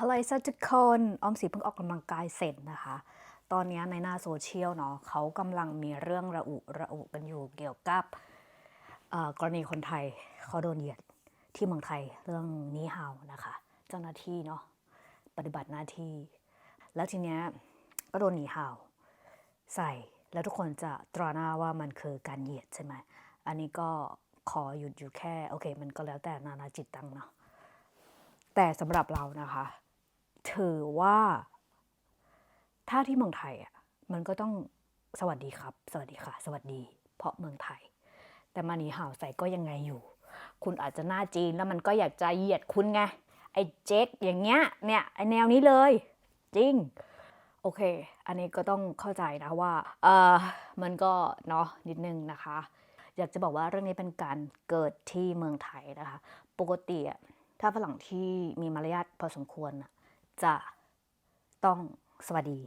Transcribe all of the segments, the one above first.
ฮัลโหลสวัสดีทุกคนออมสีเพิ่งออกกำลังกายเสร็จนะคะ ตอนนี้ในหน้าโซเชียลเนาะเขากำลังมีเรื่องระอุระอุกันอยู่เกี่ยวกับกรณีคนไทยเขาโดนเหยียดที่เมืองไทยเรื่องนี้เฮานะคะ เจ้าหน้าที่เนาะปฏิบัติหน้าที่ แล้วทีเนี้ยก็โดนหนีเห่าใส่แล้วทุกคนจะตราหน้าว่ามันคือการเหยียดใช่ไหมอันนี้ก็ขอหยุดอยู่แค่โอเค มันก็แล้วแต่นานาจิตตังเนาะแต่สำหรับเรานะคะ ถือว่า ถ้าที่เมืองไทยอะมันก็ต้องสวัสดีครับ สวัสดีค่ะ สวัสดี เพราะเมืองไทย แต่มาหนีห่าวใส่ก็ยังไงอยู่ คุณอาจจะหน้าจีนแล้วมันก็อยากจะเหยียดคุณไงไอ้เจ๊กอย่างเงี้ยเนี่ยไอแนวนี้เลย จริง โอเค อันนี้ก็ต้องเข้าใจนะว่าเออมันก็เนาะนิดนึงนะคะ อยากจะบอกว่าเรื่องนี้เป็นการเกิดที่เมืองไทยนะคะ ปกติถ้าฝรั่งที่มีมารยาทพอสมควรนะ จะต้องสวัสดี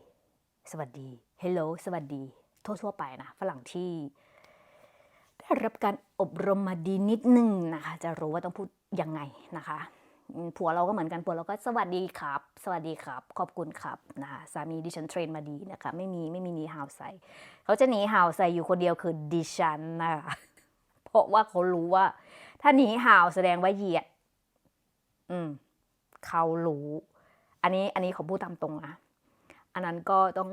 สวัสดี hello สวัสดี ทั่ว ๆ ไปนะ ฝรั่งที่ ได้รับการอบรมมาดีนิดนึงนะคะ จะรู้ว่าต้องพูดยังไงนะคะ ผัวเราก็เหมือนกัน ผัวเราก็สวัสดีครับ สวัสดีครับ ขอบคุณครับนะคะสามีดิฉันเทรนมาดีนะคะ ไม่มีไม่มีหนีหาวใส่เขาจะหนีหาวใส่อยู่คนเดียวคือดิฉันนะคะเพราะว่าเขารู้ว่า ถ้าหนีหาวแสดงว่าเหยียด อืม เขารู้ อันนี้อันนี้เขาพูดตามตรงนะอันนั้นก็ต้อง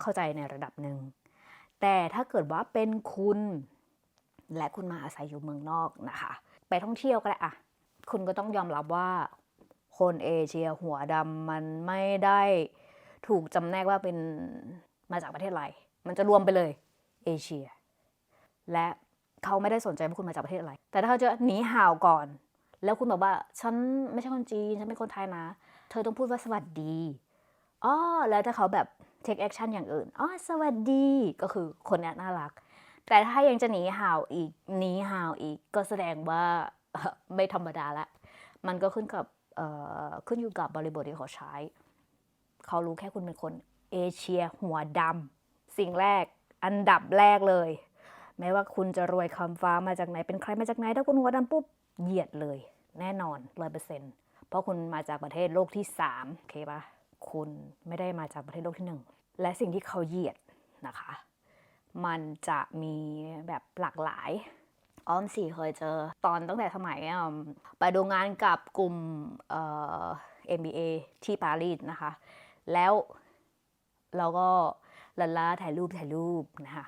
เข้าใจในระดับหนึ่ง แต่ถ้าเกิดว่าเป็นคุณ และคุณมาอาศัยอยู่เมืองนอกนะคะ ไปท่องเที่ยวก็ได้อะคุณก็ต้องยอมรับว่าคนเอเชียหัวดำมันไม่ได้ถูกจำแนกว่าเป็นมาจากประเทศอะไร มันจะรวมไปเลยเอเชีย และเขาไม่ได้สนใจว่าคุณมาจากประเทศอะไร แต่ถ้าเขาจะหนีห่าวก่อน แล้วคุณบอกว่าฉันไม่ใช่คนจีน ฉันเป็นคนไทยนะ เธอต้องพูดว่าสวัสดีอ๋อแล้วถ้าเขาแบบ take action อย่างอื่นอ๋อสวัสดีก็คือคนนี้น่ารัก แต่ถ้ายังจะหนีห่าวอีกหนีห่าวอีกก็แสดงว่าไม่ธรรมดาละ มันก็ขึ้นกับขึ้นอยู่กับบริบทที่เขาใช้ เขารู้แค่คุณเป็นคนเอเชียหัวดำสิ่งแรกอันดับแรกเลย แม้ว่าคุณจะรวยคำฟ้ามาจากไหนเป็นใครมาจากไหนถ้าคุณหัวดำปุ๊บเหยียดเลย แน่นอนร้อยเปอร์เซ็นต์ เพราะคุณมาจากประเทศโลกที่สามโอเคปะคุณไม่ได้มาจากประเทศโลกที่หนึ่งและสิ่งที่เขาเหยียดนะคะ มันจะมีแบบหลากหลายอ้อมสี่เคยเจอ ตอนตั้งแต่สมัยไปดูงานกับกลุ่มเอ่อ MBA ที่ปารีสนะคะ แล้วเราก็ลันลาถ่ายรูปถ่ายรูปนะคะ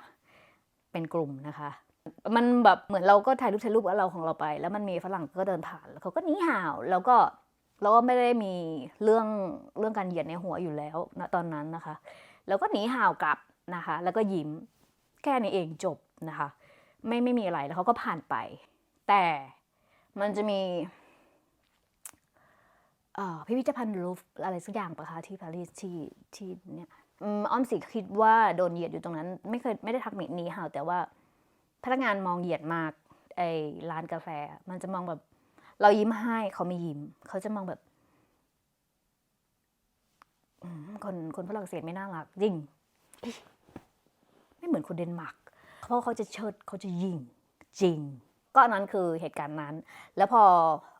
เป็นกลุ่มนะคะ มันแบบเหมือนเราก็ถ่ายรูปถ่ายรูปกับเราของเราไป แล้วมันมีฝรั่งก็เดินผ่านแล้วเขาก็หนีห่าว แล้วก็ เราก็ไม่ได้มีเรื่องเรื่องการเหยียดในหัวอยู่แล้วณตอนนั้นนะคะ แล้วก็หนีห่าวกลับนะคะ แล้วก็ยิ้มแค่นี้เองจบนะคะ ไม่ไม่มีอะไรแล้วเขาก็ผ่านไป แต่มันจะมีเอ่พิพิธภัณฑ์ลูฟอะไรสักอย่างปะคะที่ปารีสที่ที่เนี่ยอ้อมสิคิดว่าโดนเหยียดอยู่ตรงนั้น ไม่เคยไม่ได้ทักมินี้ห่าวแต่ว่าพนักงานมองเหยียดมากไอ้ร้านกาแฟ มันจะมองแบบ เรายิ้มให้เขาไม่ยิ้ม เขาจะมองแบบคนคนฝรั่งเศสไม่น่ารักจริงไม่เหมือนคนเดนมาร์กเพราะเขาจะเชิดเขาจะยิงจริง ก็นั้นคือเหตุการณ์นั้น แล้วพอ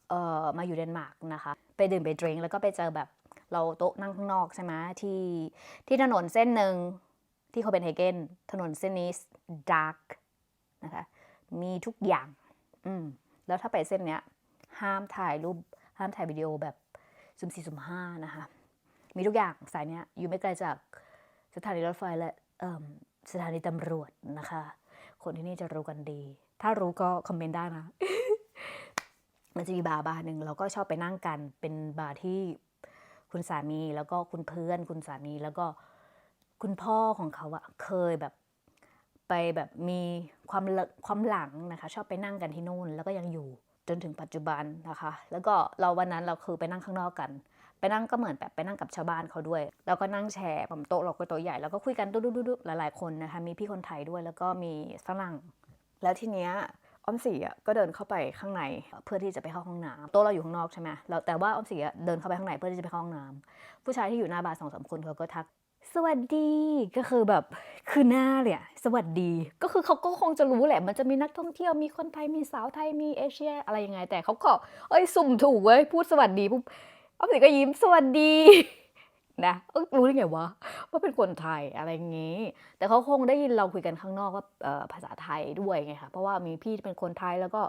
เออมาอยู่เดนมาร์กนะคะ ไปดื่มไปดริงแล้วก็ไปเจอแบบเราโต๊ะนั่งข้างนอกใช่ไหมที่ที่ถนนเส้นหนึ่งที่เขาเป็นเฮเกนถนนเส้นนี้ดาร์กนะคะ มีทุกอย่าง อืม แล้วถ้าไปเส้นเนี้ย ห้ามถ่ายรูป ห้ามถ่ายวิดีโอแบบซุมสี่ซุมห้านะคะ มีทุกอย่างสายเนี้ยอยู่ไม่ไกลจากสถานีรถไฟและสถานีตำรวจนะคะ คนที่นี่จะรู้กันดี ถ้ารู้ก็คอมเมนต์ได้นะ มันจะมีบาร์บาร์หนึ่งเราก็ชอบไปนั่งกัน เป็นบาร์ที่คุณสามีแล้วก็คุณเพื่อน คุณสามีแล้วก็คุณพ่อของเขาอะเคยแบบไปแบบมีความความหลังนะคะ ชอบไปนั่งกันที่นู่นแล้วก็ยังอยู่ จนถึงปัจจุบันนะคะ แล้วก็เราวันนั้นเราคือไปนั่งข้างนอกกัน ไปนั่งก็เหมือนแบบไปนั่งกับชาวบ้านเขาด้วย แล้วก็นั่งแชร์ผมโต๊ะเราก็โต๊ะใหญ่แล้วก็คุยกันดุ๊ๆๆๆหลายๆคนนะคะมีพี่คนไทยด้วยแล้วก็มีฝรั่งแล้วทีเนี้ยอ้อมสีอะก็เดินเข้าไปข้างในเพื่อที่จะไปเข้าห้องน้ำโต๊ะเราอยู่ข้างนอกใช่ไหมแล้วแต่ว่าอ้อมสีอะเดินเข้าไปข้างในเพื่อที่จะไปเข้าห้องน้ำผู้ชายที่อยู่หน้าบาร์สองสามคนเขาก็ทัก สวัสดีก็คือแบบคือหน้าเลยอะสวัสดี ก็คือเขาก็คงจะรู้แหละ มันจะมีนักท่องเที่ยวมีคนไทยมีสาวไทยมีเอเชีย อะไรยังไง แต่เขาก็เอ้ยสุ่มถูกเว้ยพูดสวัสดีปุ๊บออมสิก็ยิ้มสวัสดีนะรู้ได้ไงวะว่าเป็นคนไทยอะไรอย่างงี้ แต่เขาคงได้ยินเราคุยกันข้างนอกว่าภาษาไทยด้วยไงคะเพราะว่ามีพี่เป็นคนไทยแล้วก็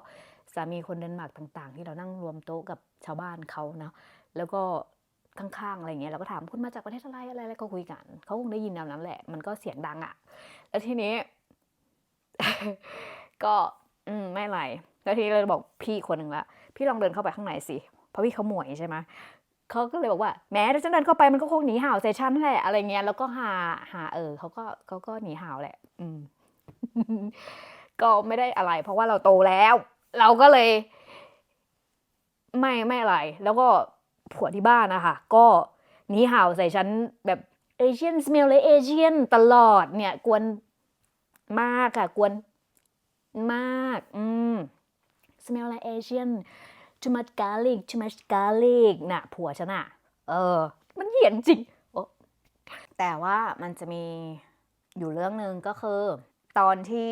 สามีคนเดนมาร์กต่าง ๆ ที่เรานั่งรวมโต๊ะกับชาวบ้านเขานะแล้วก็ ข้างๆอะไรเงี้ยเราก็ถามคุณมาจากประเทศอะไรอะไรอะไรก็คุยกัน เขาคงได้ยินแนวนั้นแหละ มันก็เสียงดังอะ่ะ แล้วทีนี้ ก็อืมไม่ไรแล้วทีนี้เราบอกพี่คนหนึ่งละพี่ลองเดินเข้าไปข้างในสิเพราะพี่เขาหมวยใช่ไหมเขาก็เลยบอกว่าแม้ถ้าฉันเดินเข้าไปมันก็คงหนีห่าวใส่ฉันแหละอะไรเงี้ยแล้วก็หาหาเออเขาก็เขาก็หนีห่าวแหละ อืม ก็ไม่ได้อะไร เพราะว่าเราโตแล้ว เราก็เลย ไม่ไม่อะไร แล้วก็ ผัวที่บ้านนะคะก็หนีห่าวใส่ฉันแบบเอเชียนสเมลเลยเอเชียนตลอดเนี่ยกวนมากค่ะกวนมากอืม smell like Asian too much garlic too much garlic น่ะผัวฉันอะเออ มันเหยียนจริงโอ้แต่ว่ามันจะมีอยู่เรื่องหนึ่งก็คือ ตอนที่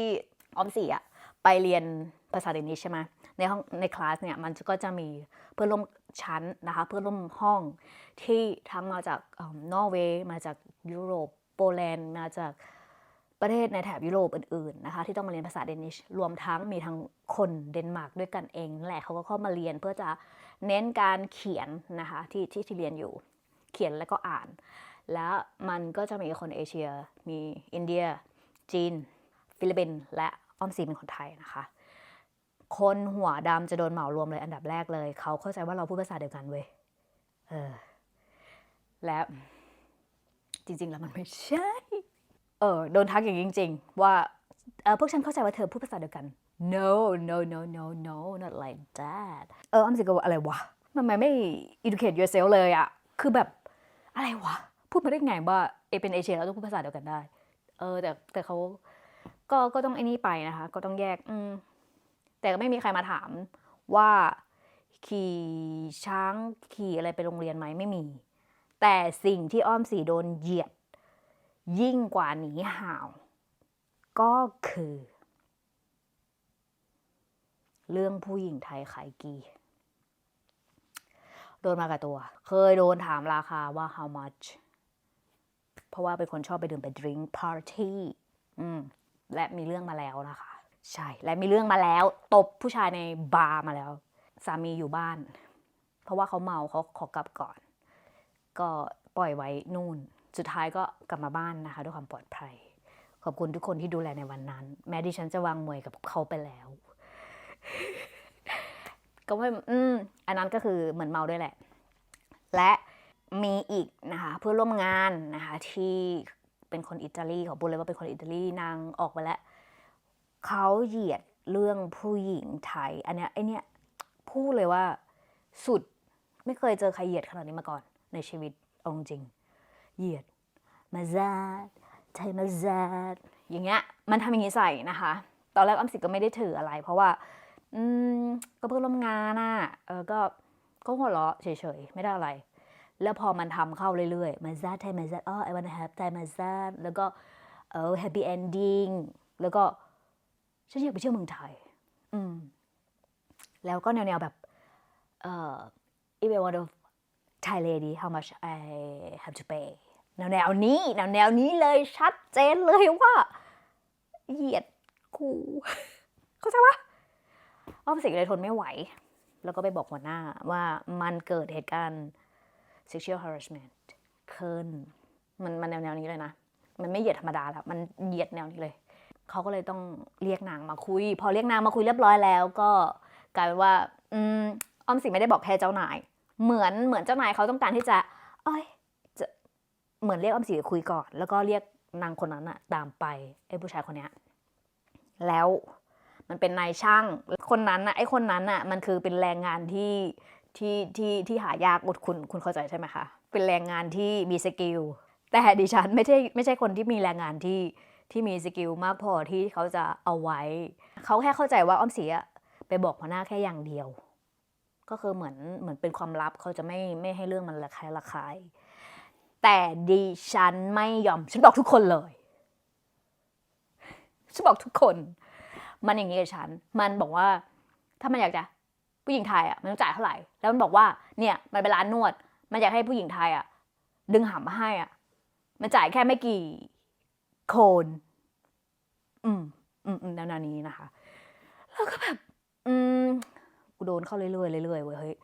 ออมสีอะไปเรียน ภาษาเดนิชใช่ไหมในห้องในคลาสเนี่ยมันก็จะมีเพื่อนร่วมชั้นนะคะเพื่อนร่วมห้องที่ทั้งมาจากนอร์เวย์มาจากยุโรปโปแลนด์มาจากประเทศในแถบยุโรปอื่นๆนะคะที่ต้องมาเรียนภาษาเดนิชรวมทั้งมีทั้งคนเดนมาร์กด้วยกันเองแหละเขาก็เข้ามาเรียนเพื่อจะเน้นการเขียนนะคะที่ที่ที่เรียนอยู่เขียนแล้วก็อ่าน แล้วมันก็จะมีคนเอเชีย มีอินเดีย จีน ฟิลิปปินส์และอ้อมซีเป็นคนไทยนะคะ คนหัวดำจะโดนเหมารวมเลยอันดับแรกเลย เขาเข้าใจว่าเราพูดภาษาเดียวกันเว้ยเออและจริง ๆ แล้วมันไม่ใช่ เออโดนทักอย่างจริง ๆ ว่าเออพวกฉันเข้าใจว่าเธอพูดภาษาเดียวกัน no no no no no not like that เอออ้อมสิก็ว่าอะไรวะทำไมไม่ educate yourself เลยอะคือแบบอะไรวะ พูดมาได้ไงว่าเอเป็นเอเชียแล้วต้องพูดภาษาเดียวกันได้ เออแต่แต่เขาก็ก็ต้องไอ้นี่ไปนะคะ ก็ต้องแยก อืม แต่ก็ไม่มีใครมาถามว่าขี่ช้างขี่อะไรไปโรงเรียนไหมไม่มี แต่สิ่งที่อ้อมสีโดนเหยียด ยิ่งกว่าหนีห่าว ก็คือ เรื่องผู้หญิงไทยขายกี โดนมากับตัว เคยโดนถามราคาว่า how much เพราะว่าเป็นคนชอบไปดื่มไป drink party อืมและมีเรื่องมาแล้วนะคะ ใช่ และมีเรื่องมาแล้ว ตบผู้ชายในบาร์มาแล้ว สามีอยู่บ้าน เพราะว่าเขาเมาเขาขอกลับก่อน ก็ปล่อยไว้นู่น สุดท้ายก็กลับมาบ้านนะคะ ด้วยความปลอดภัย ขอบคุณทุกคนที่ดูแลในวันนั้น แม้ดิฉันจะวางมวยกับเขาไปแล้ว ก็ไม่อืมอันนั้นก็คือเหมือนเมาด้วยแหละ และมีอีกนะคะเพื่อนร่วมงานนะคะที่เป็นคนอิตาลีขอพูดเลยว่าเป็นคนอิตาลีนางออกไปแล้ว เขาเหยียดเรื่องผู้หญิงไทย อันเนี้ยไอเนี้ยพูดเลยว่าสุดไม่เคยเจอใครเหยียดขนาดนี้มาก่อน ในชีวิตอาจริง เหยียดมาซาดไทยมาซาดอย่างเงี้ย มันทำอย่างนี้ใส่นะคะ ตอนแรกอ้อมสิก็ไม่ได้ถืออะไร เพราะว่า อืมก็เพื่อนร่วมงานน่ะเออก็ก็หัวเราะเฉยๆ ไม่ได้อะไร แล้วพอมันทำเข้าเรื่อยๆมาซาไทยมาซาอ๋อ I wanna have ไทยมาซาแล้วก็เออ happy ending แล้วก็ ฉันอยากไปเที่ยวเมืองไทย อืม แล้วก็แนวๆแบบเอ่อ if I want to Thai lady how much I have to pay แนวแนวนี้แนวแนวนี้เลยชัดเจนเลยว่า เหยียดกูเข้าใจปะอ้อมสิงเลยทนไม่ไหว แล้วก็ไปบอกหัวหน้าว่ามันเกิดเหตุการณ์ sexual harassment ขึ้นมันมันแนวแนวนี้เลยนะ มันไม่เหยียดธรรมดาแล้ว มันเหยียดแนวนี้เลย เขาก็เลยต้องเรียกนางมาคุย พอเรียกนางมาคุยเรียบร้อยแล้ว ก็กลายเป็นว่าอืมออมสิไม่ได้บอกแค่เจ้านาย เหมือนเหมือนเจ้านายเขาต้องการที่จะเอ้ยจะเหมือนเรียกออมสิคุยก่อน แล้วก็เรียกนางคนนั้นอะตามไปไอ้ผู้ชายคนเนี้ยแล้วมันเป็นนายช่างคนนั้นอะไอ้คนนั้นอะมันคือเป็นแรงงานที่ที่ที่ที่หายากหมดคุณคุณเข้าใจใช่ไหมคะเป็นแรงงานที่มีสกิลแต่ดิฉันไม่ใช่ไม่ใช่คนที่มีแรงงานที่ ที่มีสกิลมากพอที่เขาจะเอาไว้ เขาแค่เข้าใจว่าอ้อมสีอะไปบอกหัวหน้าแค่อย่างเดียว ก็คือเหมือนเหมือนเป็นความลับเขาจะไม่ไม่ให้เรื่องมันระคายระคาย แต่ดิฉันไม่ยอม ฉันบอกทุกคนเลย ฉันบอกทุกคน มันอย่างนี้กับฉัน มันบอกว่า ถ้ามันอยากจะผู้หญิงไทยอะมันต้องจ่ายเท่าไหร่ แล้วมันบอกว่าเนี่ยมันเป็นร้านนวด มันอยากให้ผู้หญิงไทยอะดึงหามมาให้อะ มันจ่ายแค่ไม่กี่ โคน อืม อืมอืมแนวๆนี้นะคะ แล้วก็แบบ อืม กูโดนเข้าเรื่อยๆเรื่อยๆเว้ยเฮ้ย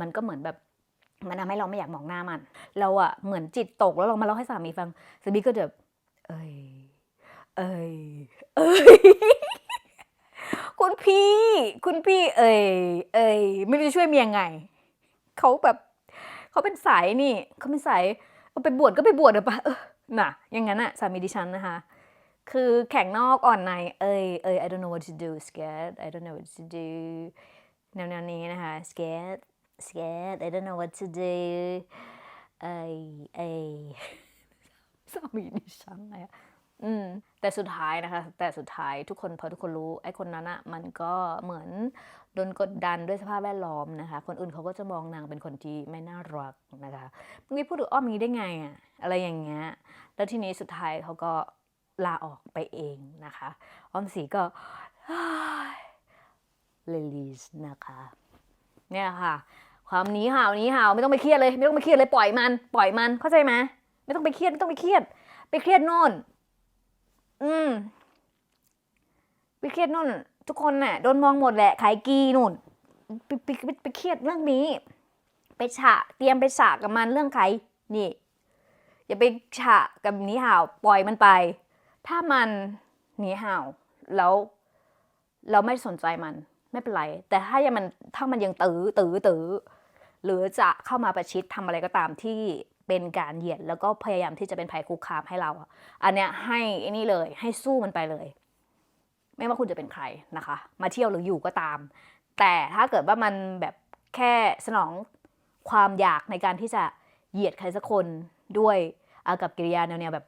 มันก็เหมือนแบบ มันทำให้เราไม่อยากมองหน้ามัน เราอะเหมือนจิตตกแล้วลองมาเล่าให้สามีฟัง สามีก็จะแบเอ้ย เอ้ย เอ้ย คุณพี่ คุณพี่ เอ้ย เอ้ย ไม่รู้จะช่วยเมียไง เขาแบบ เขาเป็นสายนี่ เขาเป็นสายเอาไปบวชก็ไปบวชเถอะปะเออ น่ะ อย่างนั้นอะสามีดิฉันนะคะ คือแข็งนอกอ่อนใน เอ้ยเอ้ย I don't know what to do scared I don't know what to do แนวๆนี้นะคะ scared scared I don't know what to do เอ้ยเอ้ยสามีดิฉันเนี่ย อืมแต่สุดท้ายนะคะ แต่สุดท้ายทุกคนพอทุกคนรู้ไอ้คนนั้นอะมันก็เหมือนโดนกดดันด้วยสภาพแวดล้อมนะคะ คนอื่นเขาก็จะมองนางเป็นคนที่ไม่น่ารักนะคะมึงไปพูดถึงอ้อมงนี้ได้ไงอะอะไรอย่างเงี้ยแล้วทีนี้สุดท้ายเขาก็ลาออกไปเองนะคะ อ้อมสีก็เลลีสนะคะ เนี่ยค่ะ ความหนี้ห่าวหนี้ห่าวไม่ต้องไปเครียดเลย ไม่ต้องไปเครียดเลยปล่อยมัน ปล่อยมันเข้าใจไหมไม่ต้องไปเครียดไม่ต้องไปเครียด ไปเครียดโน่น อืมไปเครียดโน่น ทุกคนน่ะโดนมองหมดแหละขายกีนู่นไปไปไปไปเครียดเรื่องนี้ ไปฉะเตรียมไปฉะกับมันเรื่องใครนี่ อย่าไปฉะกับหนีห่าวปล่อยมันไป ถ้ามันหนีห่าวแล้ว เราไม่สนใจมันไม่เป็นไร แต่ถ้ายังมันถ้ามันยังตื้อตื้อตื้อหรือจะเข้ามาประชิดทำอะไรก็ตามที่ เป็นการเหยียดแล้วก็พยายามที่จะเป็นภัยคุกคามให้เราอะอันเนี้ยให้ไอ้นี่เลยให้สู้มันไปเลย ไม่ว่าคุณจะเป็นใครนะคะ มาเที่ยวหรืออยู่ก็ตาม แต่ถ้าเกิดว่ามันแบบแค่สนองความอยากในการที่จะเหยียดใครสักคนด้วยอากับกิริยาแนวๆแบบ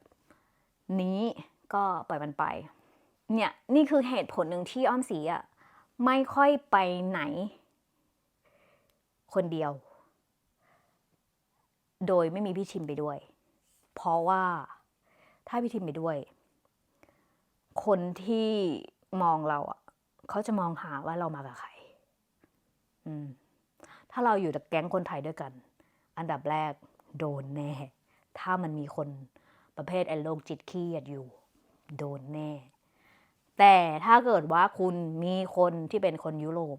นี้ก็ปล่อยมันไป เนี่ยนี่คือเหตุผลหนึ่งที่อ้อมสีอะไม่ค่อยไปไหน คนเดียว โดยไม่มีพี่ทิมไปด้วย เพราะว่าถ้าพี่ทิมไปด้วย คนที่มองเราอะเขาจะมองหาว่าเรามากับใคร อืม ถ้าเราอยู่แต่แก๊งคนไทยด้วยกัน อันดับแรกโดนแน่ ถ้ามันมีคนประเภทไอ้โรคจิตเครียดอยู่ โดนแน่ แต่ถ้าเกิดว่าคุณมีคนที่เป็นคนยุโรป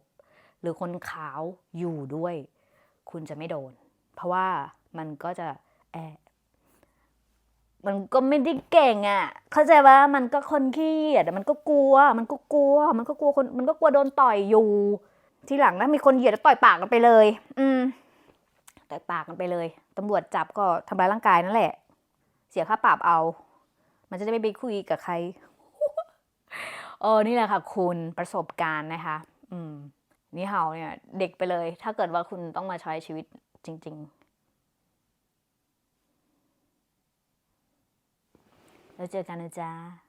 หรือคนขาวอยู่ด้วย คุณจะไม่โดน เพราะว่า มันก็จะแอบมันก็ไม่ได้เก่งอะ่ะ เข้าใจว่ามันก็คนขี้เกียจมันก็กลัว มันก็กลัว มันก็กลัวคน มันก็กลัวโดนต่อยอยู่ ทีหลังถ้ามีคนเหยียดจะต่อยปากกันไปเลย อืมต่อยปากกันไปเลย ตำรวจจับก็ทำร้ายร่างกายนั่นแหละ เสียค่าปรับเอา มันจะได้ไม่ไปคุยกับใครเออนี่แหละค่ะ คุณประสบการณ์นะคะ อืม นี่เฮาเนี่ย เด็กไปเลย ถ้าเกิดว่าคุณต้องมาใช้ชีวิตจริง ๆ แล้วเจอกันนะจ๊ะ